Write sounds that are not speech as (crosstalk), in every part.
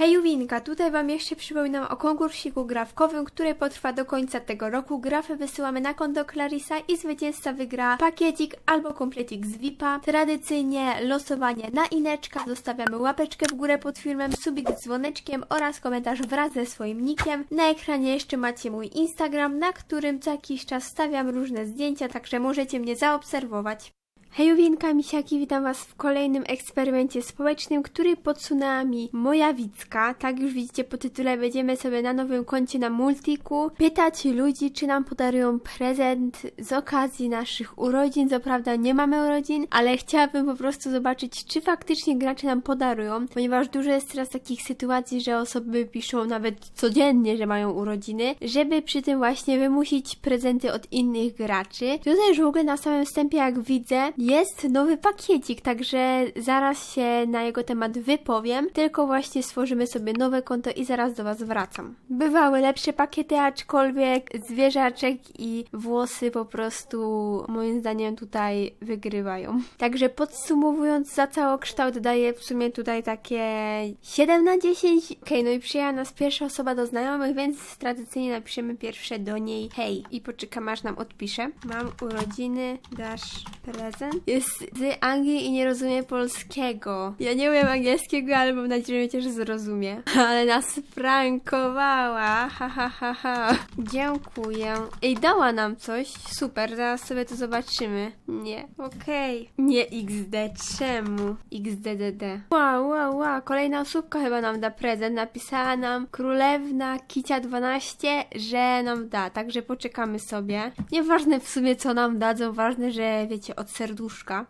Hej Juwinka, tutaj Wam jeszcze przypominam o konkursiku grafkowym, który potrwa do końca tego roku. Grafy wysyłamy na konto Clarisa i zwycięzca wygra pakiecik albo komplecik z VIP-a. Tradycyjnie losowanie na ineczka, zostawiamy łapeczkę w górę pod filmem, subik z dzwoneczkiem oraz komentarz wraz ze swoim nickiem. Na ekranie jeszcze macie mój Instagram, na którym co jakiś czas stawiam różne zdjęcia, także możecie mnie zaobserwować. Hej Juwinka, misiaki, witam Was w kolejnym eksperymencie społecznym, który podsunęła mi moja Wicka. Tak już widzicie po tytule, będziemy sobie na nowym koncie na Multiku pytać ludzi, czy nam podarują prezent z okazji naszych urodzin. Co prawda nie mamy urodzin, ale chciałabym po prostu zobaczyć, czy faktycznie gracze nam podarują, ponieważ dużo jest teraz takich sytuacji, że osoby piszą nawet codziennie, że mają urodziny, żeby przy tym właśnie wymusić prezenty od innych graczy. Tutaj już w ogóle na samym wstępie, jak widzę, jest nowy pakiecik, także zaraz się na jego temat wypowiem, tylko właśnie stworzymy sobie nowe konto i zaraz do Was wracam. Bywały lepsze pakiety, aczkolwiek zwierzaczek i włosy po prostu moim zdaniem tutaj wygrywają. Także podsumowując za całokształt daję w sumie tutaj takie 7 na 10. Okej, no i przyjęła nas pierwsza osoba do znajomych, więc tradycyjnie napiszemy pierwsze do niej hej i poczekam aż nam odpisze. Mam urodziny, dasz prezent? Jest z Anglii i nie rozumie polskiego. Ja nie umiem angielskiego, ale mam nadzieję, że też zrozumie. Ale nas prankowała, ha ha ha ha. Dziękuję. Ej, dała nam coś? Super, zaraz sobie to zobaczymy. Nie, okej. Nie XD, czemu? XDDD. Wow, wow, wow, kolejna osóbka chyba nam da prezent. Napisała nam królewna Kicia 12, że nam da, także poczekamy sobie. Nieważne w sumie co nam dadzą, ważne, że wiecie, od serduszka.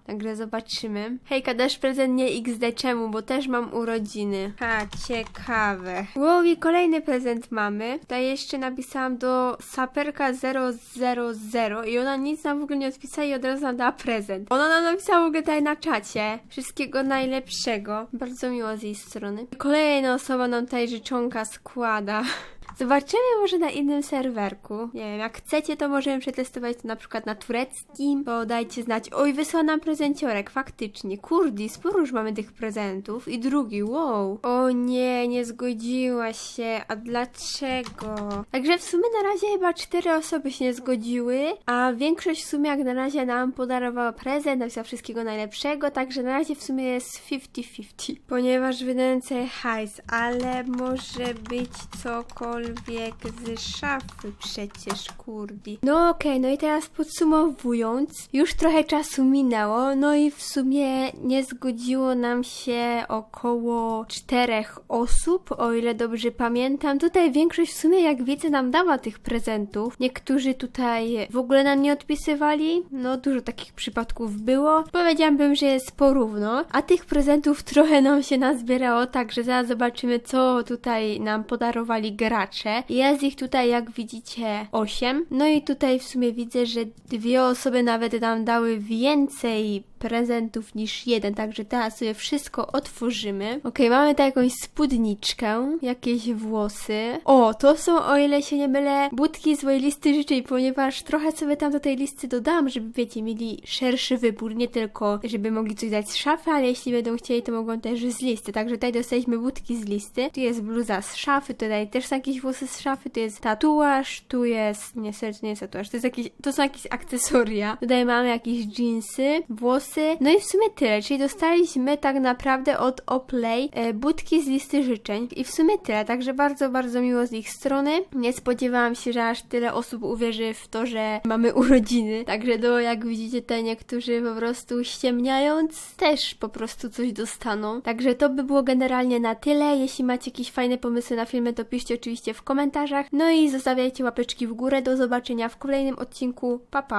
Także zobaczymy. Hejka, dasz prezent nie XD, czemu? Bo też mam urodziny. Ha, ciekawe. Wow, i kolejny prezent mamy. Tutaj jeszcze napisałam do saperka 000 i ona nic nam w ogóle nie odpisała i od razu nam dała prezent. Ona nam napisała w ogóle tutaj na czacie. Wszystkiego najlepszego. Bardzo miło z jej strony. Kolejna osoba nam tutaj życzonka składa. (laughs) Zobaczymy może na innym serwerku. Nie wiem, jak chcecie, to możemy przetestować to na przykład na tureckim, bo dajcie znać. Oj, wysłał nam prezenciorek, faktycznie. Kurdi, sporo już mamy tych prezentów. I drugi, wow. O nie, nie zgodziła się. A dlaczego? Także w sumie na razie chyba cztery osoby się nie zgodziły, a większość w sumie jak na razie nam podarowała prezent, napisała wszystkiego najlepszego, także na razie w sumie jest 50-50. Ponieważ wydałem hajs, ale może być cokolwiek z szafy przecież, kurdi. No okej, no i teraz podsumowując, już trochę czasu minęło, no i w sumie nie zgodziło nam się około czterech osób, o ile dobrze pamiętam. Tutaj większość w sumie, jak widzę, nam dała tych prezentów. Niektórzy tutaj w ogóle nam nie odpisywali, no dużo takich przypadków było. Powiedziałabym, że jest porówno, a tych prezentów trochę nam się nazbierało, także zaraz zobaczymy, co tutaj nam podarowali gracze. Jest ich tutaj, jak widzicie, 8. No i tutaj w sumie widzę, że dwie osoby nawet nam dały więcej prezentów niż jeden, także teraz sobie wszystko otworzymy. Okej, mamy tutaj jakąś spódniczkę, jakieś włosy. O, to są, o ile się nie mylę, budki z mojej listy życzeń, ponieważ trochę sobie tam do tej listy dodałam, żeby, wiecie, mieli szerszy wybór, nie tylko, żeby mogli coś dać z szafy, ale jeśli będą chcieli, to mogą też z listy. Także tutaj dostaliśmy budki z listy. Tu jest bluza z szafy, tutaj też są jakieś włosy z szafy, tu jest tatuaż, tu jest, niestety nie jest tatuaż, to, jest jakieś, to są jakieś akcesoria. Tutaj mamy jakieś jeansy, włosy, no i w sumie tyle, czyli dostaliśmy tak naprawdę od Oplay e, budki z listy życzeń i w sumie tyle, także bardzo, bardzo miło z ich strony. Nie spodziewałam się, że aż tyle osób uwierzy w to, że mamy (laughs) urodziny, także do, jak widzicie, te niektórzy po prostu ściemniając też po prostu coś dostaną. Także to by było generalnie na tyle. Jeśli macie jakieś fajne pomysły na filmy, to piszcie oczywiście w komentarzach. No i zostawiajcie łapeczki w górę. Do zobaczenia w kolejnym odcinku. Pa pa!